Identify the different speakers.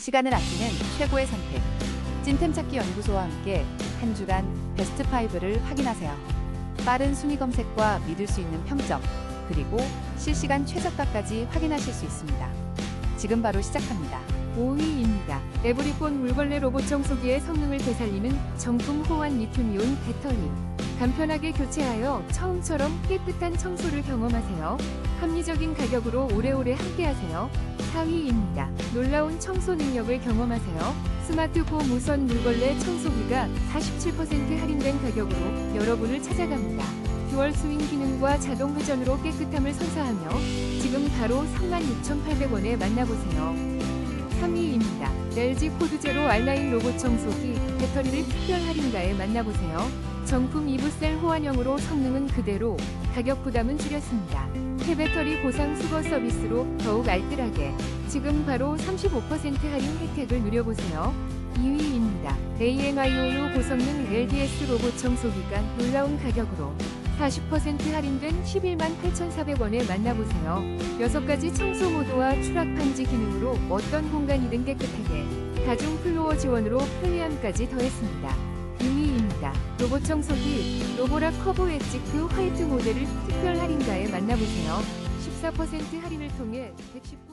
Speaker 1: 시간을 아끼는 최고의 선택. 찐템 찾기 연구소와 함께 한 주간 베스트 5를 확인하세요. 빠른 순위 검색과 믿을 수 있는 평점, 그리고 실시간 최저가까지 확인하실 수 있습니다. 지금 바로 시작합니다.
Speaker 2: 5위입니다. 에브리폰 물걸레 로봇 청소기의 성능을 되살리는 정품 호환 리튬이온 배터리. 간편하게 교체하여 처음처럼 깨끗한 청소를 경험하세요. 합리적인 가격으로 오래오래 함께하세요. 4위입니다. 놀라운 청소 능력을 경험하세요. 스마트 고 무선 물걸레 청소기가 47% 할인된 가격으로 여러분을 찾아갑니다. 듀얼 스윙 기능과 자동 회전으로 깨끗함을 선사하며 지금 바로 36,800원에 만나보세요. 3위입니다. LG 코드 제로 알라인 로봇 청소기 배터리를 특별 할인가에 만나보세요. 정품 이브셀 호환형으로 성능은 그대로 가격 부담은 줄였습니다. 폐배터리 보상 수거 서비스로 더욱 알뜰하게 지금 바로 35% 할인 혜택을 누려보세요. 2위입니다. AMIOU 고성능 LDS 로봇 청소기가 놀라운 가격으로 40% 할인된 11만 8,400원에 만나보세요. 6가지 청소 모드와 추락 판지 기능으로 어떤 공간이든 깨끗하게 다중 플로어 지원으로 편리함까지 더했습니다. 2위입니다. 로봇 청소기 로보라 커브 엣지 크 화이트 모델을 특별 할인가에 만나보세요. 14% 할인을 통해 119만